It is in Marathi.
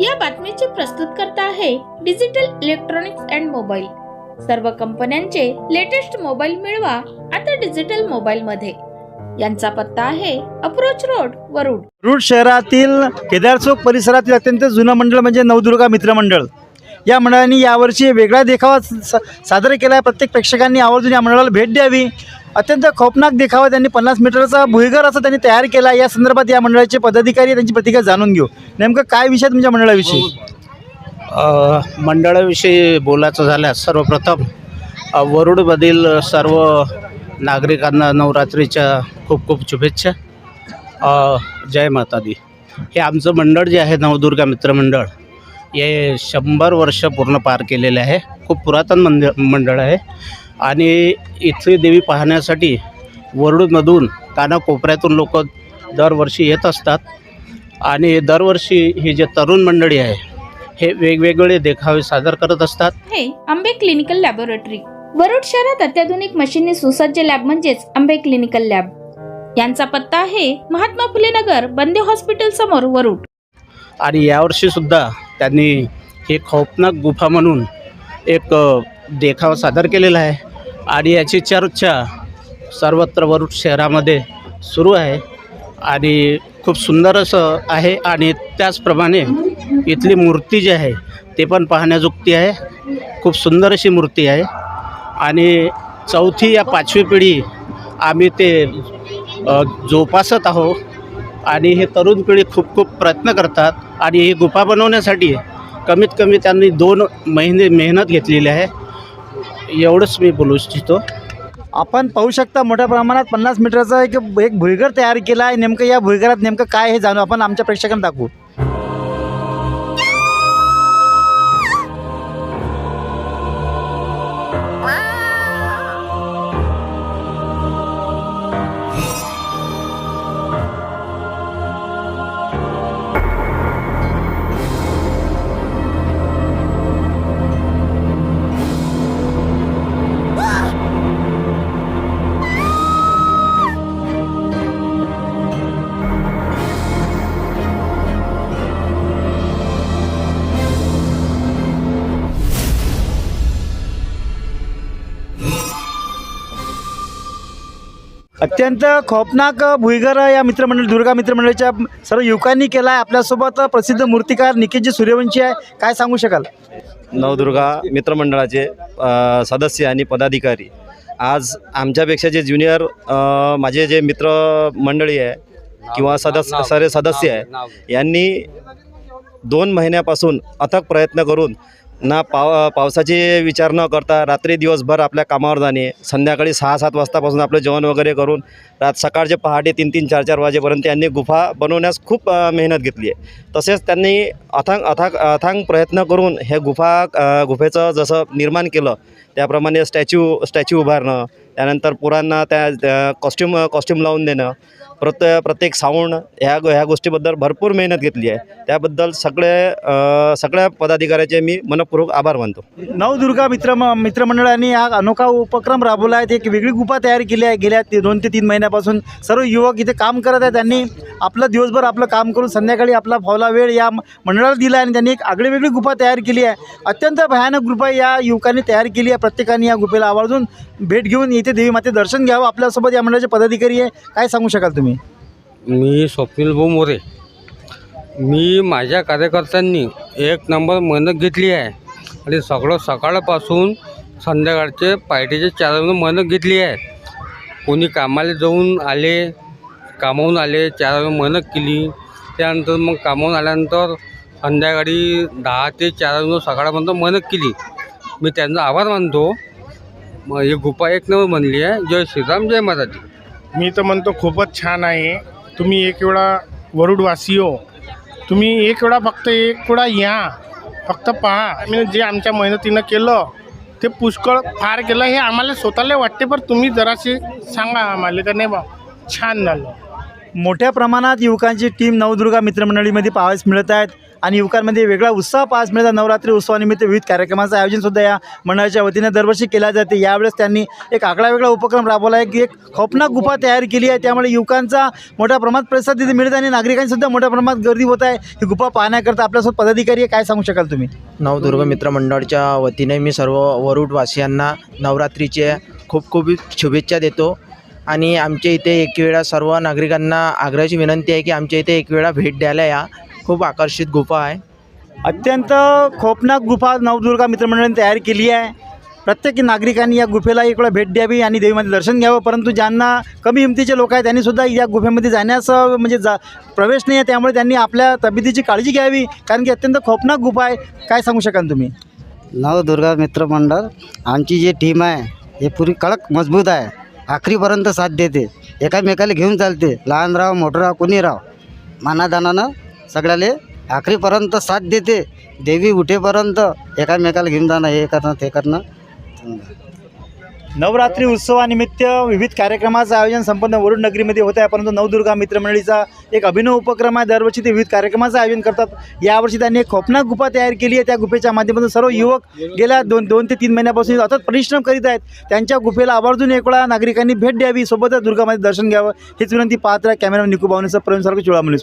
या बातमीचे प्रस्तुत करता आहे डिजिटल इलेक्ट्रॉनिक्स अँड मोबाईल. सर्व कंपन्यांचे लेटेस्ट मोबाईल मिळवा आता डिजिटल मोबाईल मध्ये यांचा पत्ता आहे अप्रोच रोड वरुड. रूड शहरातील केदारचौक परिसरातील अत्यंत जुनं मंडळ म्हणजे नवदुर्गा मित्र मंडळ. या मंडळाने यावर्षी वेगळा देखावा स- सादर केला आहे प्रत्येक प्रेक्षकांनी आवर्जून या मंडळाला भेट द्यावी. अत्यंत खौफनाक देखावा त्यांनी पन्नास मीटरचा भुईगर असं त्यांनी तयार केला. या संदर्भात या मंडळाचे पदाधिकारी त्यांची प्रतिक्रिया जाणून घेऊ. नेमकं काय विषय तुमच्या मंडळाविषयी? मंडळाविषयी बोलायचं झाल्यास सर्वप्रथम वरुडमधील सर्व नागरिकांना नवरात्रीच्या खूप खूप शुभेच्छा. जय माता दी हे आमचं मंडळ जे आहे नवदुर्गा मित्रमंडळ हे शंभर वर्ष पूर्ण पार केलेले आहे. खूप पुरातन मंदिर मंडळ आहे. आणि इथली देवी पाहण्यासाठी वरुडमधून कानाकोपऱ्यातून लोक दरवर्षी येत असतात. आणि दरवर्षी ही जे तरुण मंडळी आहे हे वेगवेगळे देखावे सादर करत असतात. हे आंबे क्लिनिकल लॅबोरेटरी. वरुड शहरात अत्याधुनिक मशीनने सुसज्ज लॅब म्हणजेच आंबे क्लिनिकल लॅब. यांचा पत्ता आहे महात्मा फुले नगर बंदे हॉस्पिटल समोर वरुड. आणि यावर्षीसुद्धा त्यांनी हे खौफनाक गुफा म्हणून एक देखावा सादर केलेला आहे. आणि याची चर्चा सर्वत्र वरुड शहरामध्ये सुरू आहे. आणि खूप सुंदर असं आहे. आणि त्याचप्रमाणे इथली मूर्ती जी आहे ते पण पाहण्याजोगती आहे. खूप सुंदर अशी मूर्ती आहे. आणि चौथी या पाचवी पिढी आम्ही ते जोपासत आहो आणि हे तरुण पिढी खूप खूप प्रयत्न करतात. आणि ही गुफा बनवण्यासाठी कमीत कमी त्यांनी दोन महिने मेहनत घेतलेली आहे. एवढंच मी बोलू इच्छितो. आपण पाहू शकता मोठ्या प्रमाणात पन्नास मीटरचा एक एक भुईगर तयार केला आहे. नेमकं या भुईगरात नेमकं काय हे जाणू आपण आमच्या प्रेक्षकांना दाखवू. अत्यंत खौफनाक भुईगर या मित्रमंडळ दुर्गा मित्रमंडळाच्या सर्व युवकांनी केला आहे आपल्यासोबत प्रसिद्ध मूर्तिकार निकेशजी सूर्यवंशी आहे. काय सांगू शकाल? नवदुर्गा मित्रमंडळाचे अ, सदस्य आणि पदाधिकारी. आज आमच्यापेक्षा जे ज्युनियर अ, माझे जे मित्र मंडळी आहे किंवा सदस्य सारे सदस्य आहे यांनी दोन महिन्यापासून अथक प्रयत्न करून ना पाव पावसाचे विचार न करता रात्री दिवसभर आपल्या कामावर जाणे संध्याकाळी सहा सात वाजतापासून आपलं जेवण वगैरे करून रात सकाळचे पहाटे तीन तीन चार चार वाजेपर्यंत यांनी गुफा बनवण्यास खूप मेहनत घेतली आहे. तसेच त्यांनी अथांग अथांग अथांग प्रयत्न करून हे गुफा गुफेचं जसं निर्माण केलं त्याप्रमाणे स्टॅच्यू स्टॅच्यू उभारणं त्यानंतर पुरांना त्या कॉस्ट्युम कॉस्ट्युम लावून देणं प्रत प्रत्येक साऊंड ह्या ह्या गोष्टीबद्दल भरपूर मेहनत घेतली आहे. त्याबद्दल सगळे सगळ्या पदाधिकाऱ्याचे मी मनपूर्वक आभार मानतो. नवदुर्गा मित्र मित्रमंडळाने हा अनोखा उपक्रम राबवला आहे. एक वेगळी गुफा तयार केली आहे. गेल्या ते दोन ते तीन महिन्यापासून सर्व युवक इथे काम करत आहेत. त्यांनी आपलं दिवसभर आपलं काम करून संध्याकाळी आपला फावला वेळ या मंडळाला दिला आहे आणि त्यांनी एक आगळी वेगळी गुफा तयार केली आहे. अत्यंत भयानक गुफा या युवकांनी तयार केली आहे. प्रत्येकाने या गुफेला आवर्जून भेट घेऊन इथे देवी माते दर्शन घ्यावं आपल्यासोबत या मंडळाचे पदाधिकारी आहे. काय सांगू शकाल तुम्ही? मी स्वप्नील भाऊ मोरे. मी माझ्या कार्यकर्त्यांनी एक नंबर मेहनत घेतली आहे. आणि सगळं सकाळपासून संध्याकाळचे पार्टीचे चार मेहनत घेतली आहे. कोणी कामाला जाऊन आले कामावून आले चार मेहनत केली. त्यानंतर मग कामावून आल्यानंतर संध्याकाळी दहा ते चार सकाळपर्यंत मेहनत केली. मी त्यांचा आभार मानतो. मग ही गुफा एक नंबर बनली आहे. जय श्रीराम जय माता दी मी तर म्हणतो खूपच छान आहे. तुम्ही एक वेळा वरुडवासी हो तुम्ही एक वेळा फक्त एक वेळा या. फक्त पहा. आम्ही जे आमच्या मेहनतीनं केलं ते पुष्कळ फार केलं हे आम्हाला स्वतःला वाटते पण तुम्ही जरासे सांगा आम्हाला का नाही बा छान झालं. मोठ्या प्रमाणात युवकांची टीम नवदुर्गा मित्रमंडळीमध्ये पाहावयास मिळत आहेत. आणि युवकांमध्ये वेगळा उत्साह पाहास मिळतात. नवरात्री उत्सवानिमित्त विविध कार्यक्रमाचं आयोजनसुद्धा या मंडळाच्या वतीने दरवर्षी केल्या जाते. यावेळेस त्यांनी एक आगळा वेगळा उपक्रम राबवला आहे की एक खौफनाक गुफा तयार केली आहे. त्यामुळे युवकांचा मोठ्या प्रमाणात प्रतिसाद तिथे मिळत आणि नागरिकांनीसुद्धा मोठ्या प्रमाणात गर्दी होत आहे. ही गुफा पाहण्याकरता आपल्यासोबत पदाधिकारी आहे. काय सांगू शकाल तुम्ही? नवदुर्ग मित्र मंडळच्या वतीने मी सर्व वरुडवासियांना नवरात्रीचे खूप खूप शुभेच्छा देतो. आणि आमच्या इथे एक वेळा सर्व नागरिकांना आग्रहाची विनंती आहे की आमच्या इथे एक वेळा भेट द्यायला या. खूप आकर्षित गुफा आहे. अत्यंत खौफनाक गुफा नवदुर्गा मित्रमंडळाने तयार केली आहे. प्रत्येक नागरिकांनी या गुफेला एक वेळा भेट द्यावी आणि देवीमध्ये दर्शन घ्यावं. परंतु ज्यांना कमी हिमतीचे लोक आहेत त्यांनी सुद्धा या गुफेमध्ये जाण्यास म्हणजे जा प्रवेश नाही आहे. त्यामुळे त्यांनी आपल्या तब्येतीची काळजी घ्यावी कारण की अत्यंत खौफनाक गुफा आहे. काय सांगू शकाल तुम्ही? नवदुर्गा मित्र मंडळ आमची जी टीम आहे हे पुरी कडक मजबूत आहे. आखरीपर्यंत साथ देते. एकामेकाला घेऊन चालते. लहान राव मोठं राव कोणी राव मानादानानं सगळ्याले आखरीपर्यंत साथ देते. देवी उठेपर्यंत एकामेकाला घेऊन जाणं हे करणं ते करणं. नवरात्री उत्सवानिमित्त विविध कार्यक्रमाचं आयोजन संपन्न वरुण नगरीमध्ये होत आहे. परंतु नवदुर्गा मित्रमंडळीचा एक अभिनव उपक्रम आहे. दरवर्षी ते विविध कार्यक्रमाचं आयोजन करतात. यावर्षी त्यांनी एक खौफनाक गुफा तयार केली आहे. त्या गुफेच्या माध्यमातून सर्व युवक गेल्या दोन दोन ते तीन महिन्यापासून अथक परिश्रम करीत आहेत. त्यांच्या गुफेला आवर्जून एकवेळा नागरिकांनी भेट द्यावी. सोबतच दुर्गामध्ये दर्शन घ्यावं. हीच विनंती पाहत राहा कॅमेरा निकू भावनेसह प्रवीण सारखं चुळामणी